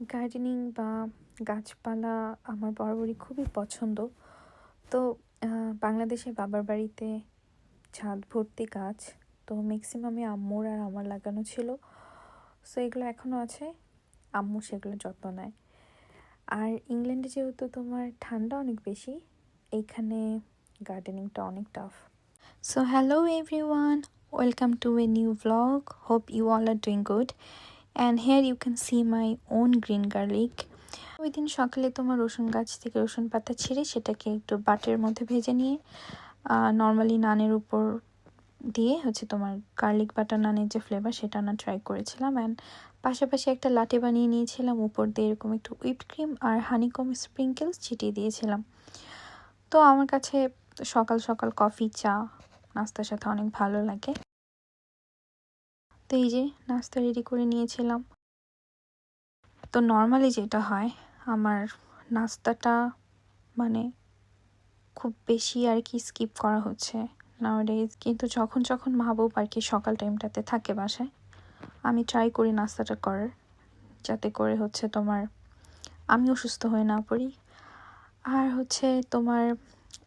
Gardening বা গাছপালা আমার বরাবরই খুবই পছন্দ তো বাংলাদেশে বাবার বাড়িতে ছাদ ভর্তি গাছ তো ম্যাক্সিমামে আম্মুর আর আমার লাগানো ছিল সো এগুলো এখনও আছে আম্মু সেগুলো যত্ন নেয় আর ইংল্যান্ডে যেহেতু তোমার ঠান্ডা অনেক বেশি এইখানে গার্ডেনিংটা অনেক tough So, hello everyone, welcome to a new vlog. Hope you all are doing good. And here you can see my own green garlic. ওই দিন সকালে তোমার রসুন গাছ থেকে রসুন পাতা ছিঁড়ে সেটাকে একটু বাটের মধ্যে ভেজে নিয়ে নর্মালি নানের উপর দিয়ে হচ্ছে তোমার গার্লিক বাটার নানের যে ফ্লেভার সেটা না ট্রাই করেছিলাম অ্যান্ড পাশাপাশি একটা লাটে বানিয়ে নিয়েছিলাম, উপর দিয়ে এরকম একটু হুইপ ক্রিম আর হানিকম স্প্রিঙ্কেলস ছিটিয়ে দিয়েছিলাম তো আমার কাছে সকাল সকাল কফি চা, নাস্তার সাথে অনেক ভালো লাগে তো এই যে নাস্তা রেডি করে নিয়েছিলাম। তো নর্মালি যেটা হয়, আমার নাস্তাটা মানে খুব বেশি আর কি স্কিপ করা হচ্ছে নাওডেজ কিন্তু যখন যখন মাহবুব আর কি সকাল টাইমটাতে থাকে বাসায়, আমি ট্রাই করি নাস্তাটা করার, যাতে করে হচ্ছে তোমার আমি অসুস্থ হয়ে না পড়ি। আর হচ্ছে তোমার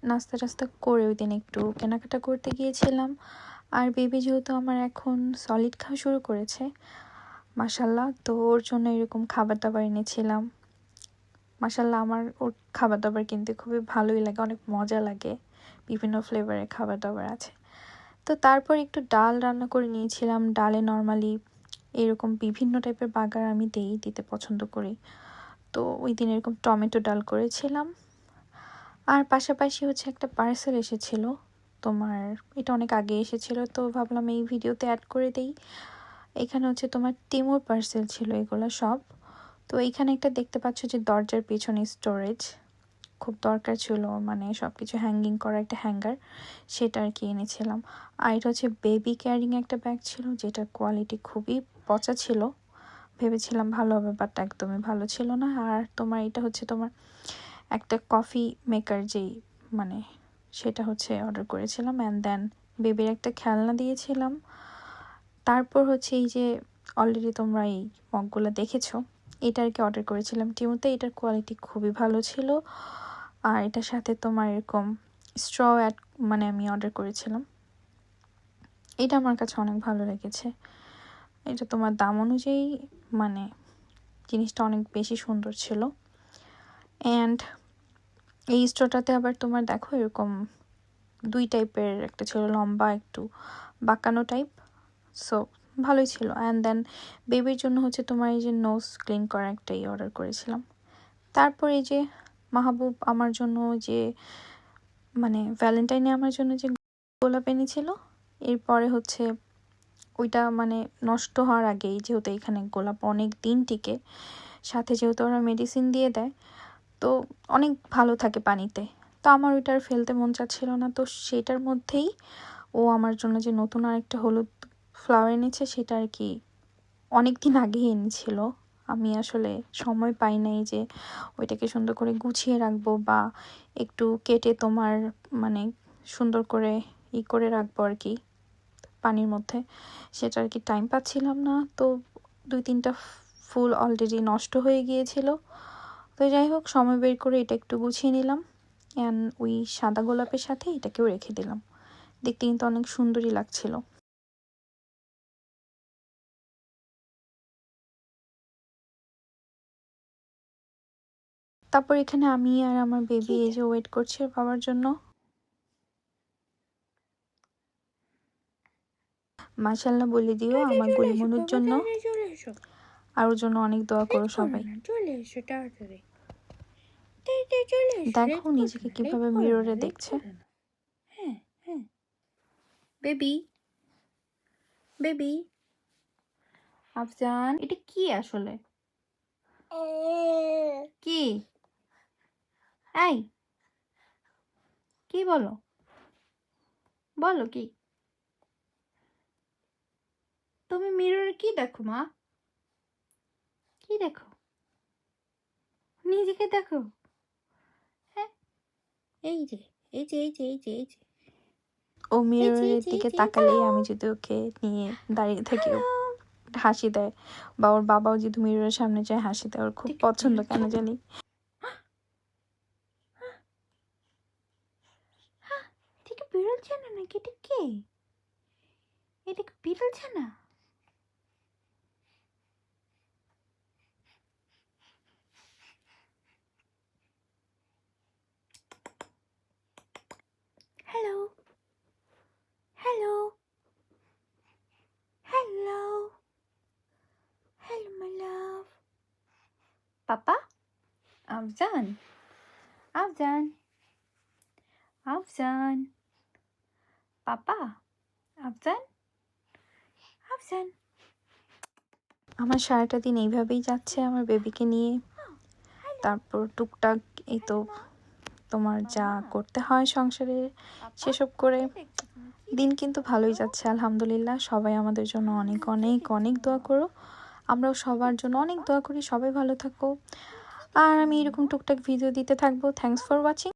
নাস্তা টাস্তা করে ওই দিন একটু কেনাকাটা করতে গিয়েছিলাম। আর বেবি যেহেতু আমার এখন সলিড খাওয়া শুরু করেছে মাসাল্লাহ তো ওর জন্য এরকম খাবার দাবার এনেছিলাম। মাসাল্লাহ আমার ওর খাবার দাবার কিনতে খুবই ভালোই লাগে, অনেক মজা লাগে। বিভিন্ন ফ্লেভারের খাবার দাবার আছে। তো তারপর একটু ডাল রান্না করে নিয়েছিলাম, ডালে নর্মালি এরকম বিভিন্ন টাইপের বাগার আমি দেই, দিতে পছন্দ করি। তো ওই দিন এরকম টমেটো ডাল করেছিলাম। আর পাশাপাশি হচ্ছে একটা পার্সেল এসেছিল তোমার, এটা অনেক আগে এসেছিল, তো ভাবলাম এই ভিডিওতে অ্যাড করে দেই। এখানে হচ্ছে তোমার টিমোর পার্সেল ছিল, এগুলো সব। তো এইখানে একটা দেখতে পাচ্ছ যে দরজার পেছনে স্টোরেজ খুব দরকার ছিল মানে সব কিছু হ্যাঙ্গিং করা একটা হ্যাঙ্গার সেটা আর কি এনেছিলাম। আর এটা হচ্ছে বেবি ক্যারিং একটা ব্যাগ ছিল যেটার কোয়ালিটি খুবই পচা ছিল। ভেবেছিলাম ভালো হবে বাট একদমই ভালো ছিল না। আর তোমার, এটা হচ্ছে তোমার একটা কফি মেকার যেই মানে সেটা হচ্ছে অর্ডার করেছিলাম অ্যান্ড দেন বেবির একটা খেলনা দিয়েছিলাম। তারপর হচ্ছে এই যে অলরেডি তোমরা এই মগগুলো দেখেছ, এটা আর কি অর্ডার করেছিলাম। টিমোতে এটার কোয়ালিটি খুবই ভালো ছিল। আর এটার সাথে তোমার এরকম স্ট্র অ্যাড মানে আমি অর্ডার করেছিলাম। এটা আমার কাছে অনেক ভালো লেগেছে। এটা তোমার দাম অনুযায়ী মানে জিনিসটা অনেক বেশি সুন্দর ছিল। অ্যান্ড এই স্টোরটাতে আবার তোমার দেখো এরকম দুই টাইপের একটা ছিল লম্বা, একটু বাঁকানো টাইপ সো ভালোই ছিল। অ্যান্ড দেন বেবির জন্য হচ্ছে তোমার এই যে নোজ ক্লিন করা একটাই অর্ডার করেছিলাম। তারপর এই যে মাহবুব আমার জন্য যে মানে ভ্যালেন্টাইনে আমার জন্য যে গোলাপ এনেছিল, এরপরে হচ্ছে ওইটা মানে নষ্ট হওয়ার আগেই যেহেতু এখানে গোলাপ অনেক দিন টিকে, সাথে যেহেতু ওরা মেডিসিন দিয়ে দেয় তো অনেক ভালো থাকে পানিতে। তো আমার ওইটার ফেলতে মন চাচ্ছিল না, তো সেটার মধ্যেই ও আমার জন্য যে নতুন আরেকটা হলুদ ফ্লাওয়ার এনেছে, সেটা আর কি অনেক দিন আগেই এনেছিল। আমি আসলে সময় পাই নাই যে ওইটাকে সুন্দর করে গুছিয়ে রাখব বা একটু কেটে তোমার মানে সুন্দর করে ই করে রাখব আর কি পানির মধ্যে। সেটা আর কি টাইম পাচ্ছিলাম না, তো দুই তিনটা ফুল অলরেডি নষ্ট হয়ে গিয়েছিল। তো যাই হোক সময় বের করে এটা একটু গুছিয়ে নিলাম অ্যান্ড ওই সাদা গোলাপের সাথে এটাকেও রেখে দিলাম। দেখতে কিন্তু অনেক সুন্দরই লাগছিল। তারপর এখানে আমি আর আমার বেবি এই যে ওয়েট করছে বাবার জন্য। মাশাল্লাহ বলে দিও আমার গুলিমনুর জন্য। আর ওর জন্য অনেক দোয়া করো সবাই। চলে এসো তাড়াতাড়ি। দেখো নিজেকে কীভাবে মিররে দেখছে। হ্যাঁ হ্যাঁ। বেবি বেবি আফজান এটা কি আসলে? কি? এই। কি বলো? বলো কি? তুমি মিররে কি দেখো মা? কি দেখো? নিজেকে দেখো। এই যে এই যে এই যে এই যে এই যে ও মিররের দিকে তাকালেই আমি যদি ওকে নিয়ে দাঁড়িয়ে থাকি হাসি দেয় বা ওর বাবাও যদি মিররের সামনে যায় হাসি দেয় ওর খুব পছন্দ কেন জানি বিড়াল ছানা নাকি এটা কে এটাকে বিড়াল ছানা hello hello hello hello my love papa Afzan Afzan Afzan papa Afzan Afzan আমার সারাটা দিন এইভাবেই যাচ্ছে আমার বেবিকে নিয়ে। তারপর টুকটাক এই তো তোমার যা করতে হয় সংসারে সেসব করে। দিন কিন্তু ভালোই যাচ্ছে, আলহামদুলিল্লাহ। সবাই আমাদের জন্য অনেক অনেক অনেক দোয়া করো। আমরাও সবার জন্য অনেক দোয়া করি, সবাই ভালো থাকো। আর আমি এরকম টুকটাক ভিডিও দিতে থাকব। Thanks for watching